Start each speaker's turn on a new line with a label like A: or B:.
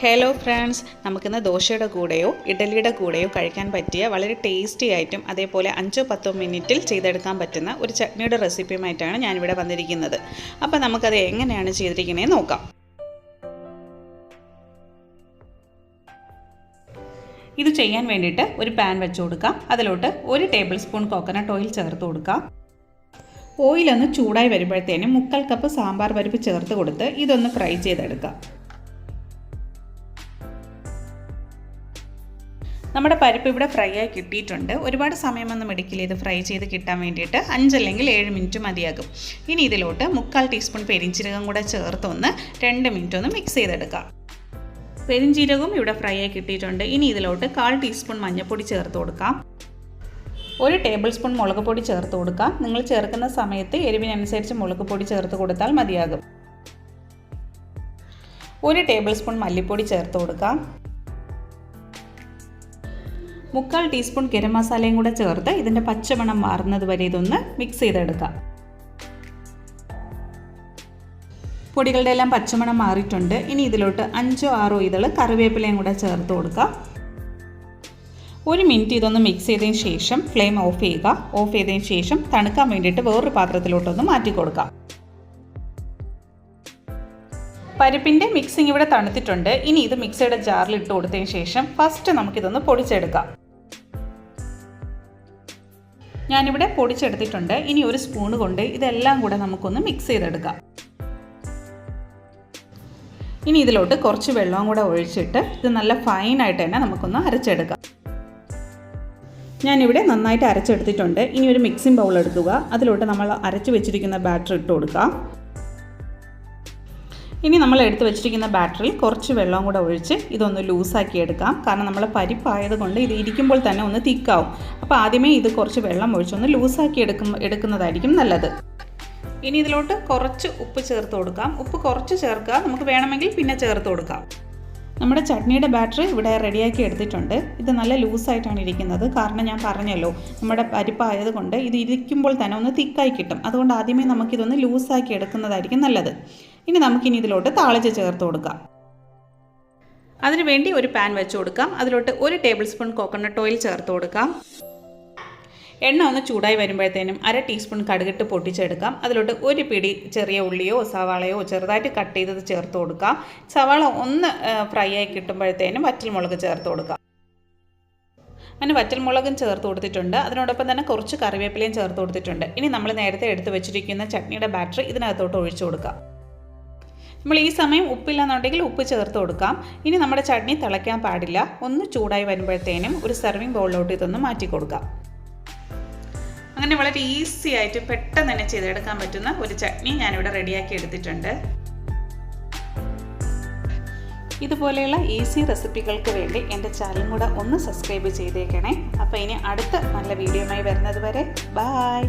A: Hello friends നമുക്കിന്ന് ദോശയുടെ കൂടെയോ ഇഡലിയുടെ കൂടെയോ കഴിക്കാൻ പറ്റിയ വളരെ ടേസ്റ്റി ആയിട്ടും അതേപോലെ അഞ്ചോ പത്തോ മിനിറ്റിൽ ചെയ്തെടുക്കാൻ പറ്റുന്ന ഒരു ചട്നിയുടെ റെസിപ്പിയുമായിട്ടാണ് ഞാനിവിടെ വന്നിരിക്കുന്നത്. അപ്പോൾ നമുക്കത് എങ്ങനെയാണ് ചെയ്തിരിക്കുന്നത് നോക്കാം. ഇത് ചെയ്യാൻ വേണ്ടിയിട്ട് ഒരു പാൻ വെച്ച് കൊടുക്കാം. അതിലോട്ട് ഒരു ടേബിൾ സ്പൂൺ കോക്കനട്ട് ഓയിൽ ചേർത്ത് കൊടുക്കാം. ഓയിലൊന്ന് ചൂടായി വരുമ്പോഴത്തേനും മുക്കാൽ കപ്പ് സാമ്പാർ പരിപ്പ് ചേർത്ത് കൊടുത്ത് ഇതൊന്ന് ഫ്രൈ ചെയ്തെടുക്കാം. നമ്മുടെ പരിപ്പ് ഇവിടെ ഫ്രൈ ആയി കിട്ടിയിട്ടുണ്ട്. ഒരുപാട് സമയമൊന്നും എടുക്കില്ല. ഇത് ഫ്രൈ ചെയ്ത് കിട്ടാൻ വേണ്ടിയിട്ട് അഞ്ചല്ലെങ്കിൽ ഏഴ് മിനിറ്റ് മതിയാകും. ഇനി ഇതിലോട്ട് മുക്കാൽ ടീസ്പൂൺ പെരിഞ്ചീരകം കൂടെ ചേർത്ത് ഒന്ന് രണ്ട് മിനിറ്റ് ഒന്ന് മിക്സ് ചെയ്തെടുക്കാം. പെരിഞ്ചീരകവും ഇവിടെ ഫ്രൈ ആയി കിട്ടിയിട്ടുണ്ട്. ഇനി ഇതിലോട്ട് കാൽ ടീസ്പൂൺ മഞ്ഞൾപ്പൊടി ചേർത്ത് കൊടുക്കാം. ഒരു ടേബിൾ സ്പൂൺ മുളക് പൊടി ചേർത്ത് കൊടുക്കാം. നിങ്ങൾ ചേർക്കുന്ന സമയത്ത് എരിവിനനുസരിച്ച് മുളക് പൊടി ചേർത്ത് കൊടുത്താൽ മതിയാകും. ഒരു ടേബിൾ സ്പൂൺ മല്ലിപ്പൊടി ചേർത്ത് കൊടുക്കാം. മുക്കാൽ ടീസ്പൂൺ ഗരം മസാലയും കൂടെ ചേർത്ത് ഇതിന്റെ പച്ചമണം മാറുന്നത് വരെ ഇതൊന്ന് മിക്സ് ചെയ്തെടുക്കാം. പൊടികളുടെ എല്ലാം പച്ചമണം മാറിയിട്ടുണ്ട്. ഇനി ഇതിലോട്ട് അഞ്ചോ ആറോ ഇതൾ കറിവേപ്പിലയും കൂടെ ചേർത്ത് കൊടുക്കാം. ഒരു മിനിറ്റ് ഇതൊന്ന് മിക്സ് ചെയ്തതിന് ശേഷം ഫ്ലെയിം ഓഫ് ചെയ്യുക. ഓഫ് ചെയ്തതിന് ശേഷം തണുക്കാൻ വേണ്ടിയിട്ട് വേറൊരു പാത്രത്തിലോട്ടൊന്ന് മാറ്റി കൊടുക്കാം. പരിപ്പിന്റെ മിക്സിംഗ് ഇവിടെ തണുത്തിട്ടുണ്ട്. ഇനി ഇത് മിക്സിയുടെ ജാറിൽ ഇട്ട് കൊടുത്തതിന് ശേഷം ഫസ്റ്റ് നമുക്കിതൊന്ന് പൊടിച്ചെടുക്കാം. ഞാനിവിടെ പൊടിച്ചെടുത്തിട്ടുണ്ട്. ഇനി ഒരു സ്പൂൺ കൊണ്ട് ഇതെല്ലാം കൂടെ നമുക്കൊന്ന് മിക്സ് ചെയ്തെടുക്കാം. ഇനി ഇതിലോട്ട് കുറച്ച് വെള്ളവും കൂടെ ഒഴിച്ചിട്ട് ഇത് നല്ല ഫൈനായിട്ട് തന്നെ നമുക്കൊന്ന് അരച്ചെടുക്കാം. ഞാനിവിടെ നന്നായിട്ട് അരച്ചെടുത്തിട്ടുണ്ട്. ഇനി ഒരു മിക്സിംഗ് ബൗൾ എടുക്കുക. അതിലോട്ട് നമ്മൾ അരച്ച് വെച്ചിരിക്കുന്ന ബാറ്റർ ഇട്ട് കൊടുക്കാം. ഇനി നമ്മൾ എടുത്ത് വെച്ചിരിക്കുന്ന ബാറ്ററിൽ കുറച്ച് വെള്ളം കൂടെ ഒഴിച്ച് ഇതൊന്ന് ലൂസാക്കി എടുക്കാം. കാരണം നമ്മൾ പരിപ്പായതുകൊണ്ട് ഇത് ഇരിക്കുമ്പോൾ തന്നെ ഒന്ന് തിക്കാവും. അപ്പോൾ ആദ്യമേ ഇത് കുറച്ച് വെള്ളം ഒഴിച്ചൊന്ന് ലൂസാക്കി എടുക്കും എടുക്കുന്നതായിരിക്കും നല്ലത്. ഇനി ഇതിലോട്ട് കുറച്ച് ഉപ്പ് ചേർത്ത് കൊടുക്കാം. ഉപ്പ് കുറച്ച് ചേർക്കുക. നമുക്ക് വേണമെങ്കിൽ പിന്നെ ചേർത്ത് കൊടുക്കാം. നമ്മുടെ ചട്നിയുടെ ബാറ്ററി ഇവിടെ റെഡിയാക്കി എടുത്തിട്ടുണ്ട്. ഇത് നല്ല ലൂസായിട്ടാണ് ഇരിക്കുന്നത്. കാരണം ഞാൻ പറഞ്ഞല്ലോ നമ്മുടെ പരിപ്പായതുകൊണ്ട് ഇത് ഇരിക്കുമ്പോൾ തന്നെ ഒന്ന് തിക്കായി കിട്ടും. അതുകൊണ്ട് ആദ്യമേ നമുക്കിതൊന്ന് ലൂസാക്കി എടുക്കുന്നതായിരിക്കും നല്ലത്. ഇനി നമുക്കിനി ഇതിലോട്ട് താളിച്ച് ചേർത്ത് കൊടുക്കാം. അതിനുവേണ്ടി ഒരു പാൻ വെച്ച് കൊടുക്കാം. അതിലോട്ട് ഒരു ടേബിൾ സ്പൂൺ കോക്കനട്ട് ഓയിൽ ചേർത്ത് കൊടുക്കാം. എണ്ണ ഒന്ന് ചൂടായി വരുമ്പോഴത്തേനും അര ടീസ്പൂൺ കടുകിട്ട് പൊട്ടിച്ചെടുക്കാം. അതിലോട്ട് ഒരു പിടി ചെറിയ ഉള്ളിയോ സവാളയോ ചെറുതായിട്ട് കട്ട് ചെയ്തത് ചേർത്ത് കൊടുക്കാം. സവാള ഒന്ന് ഫ്രൈ ആയി കിട്ടുമ്പോഴത്തേനും വറ്റൽമുളക് ചേർത്ത് കൊടുക്കാം. അങ്ങനെ വറ്റൽമുളകും ചേർത്ത് കൊടുത്തിട്ടുണ്ട്. അതിനോടൊപ്പം തന്നെ കുറച്ച് കറിവേപ്പിലയും ചേർത്ത് കൊടുത്തിട്ടുണ്ട്. ഇനി നമ്മൾ നേരത്തെ എടുത്ത് വെച്ചിരിക്കുന്ന ചട്നിയുടെ ബാറ്ററി ഇതിനകത്തോട്ട് ഒഴിച്ചു കൊടുക്കാം. നമ്മൾ ഈ സമയം ഉപ്പില്ലാന്നുണ്ടെങ്കിൽ ഉപ്പ് ചേർത്ത് കൊടുക്കാം. ഇനി നമ്മുടെ ചട്നി തിളയ്ക്കാൻ പാടില്ല. ഒന്ന് ചൂടായി വരുമ്പോഴത്തേനും ഒരു സെർവിങ് ബൗളിലോട്ട് ഇതൊന്ന് മാറ്റി കൊടുക്കാം. അങ്ങനെ വളരെ ഈസി ആയിട്ട് പെട്ടെന്ന് തന്നെ ചെയ്തെടുക്കാൻ പറ്റുന്ന ഒരു ചട്നി ഞാനിവിടെ റെഡിയാക്കി എടുത്തിട്ടുണ്ട്. ഇതുപോലെയുള്ള ഈസി റെസിപ്പികൾക്ക് വേണ്ടി എന്റെ ചാനലും കൂടെ ഒന്ന് സബ്സ്ക്രൈബ് ചെയ്തേക്കണേ. അപ്പോൾ ഇനി അടുത്ത നല്ല വീഡിയോയുമായി വരുന്നത് വരെ. ബായ്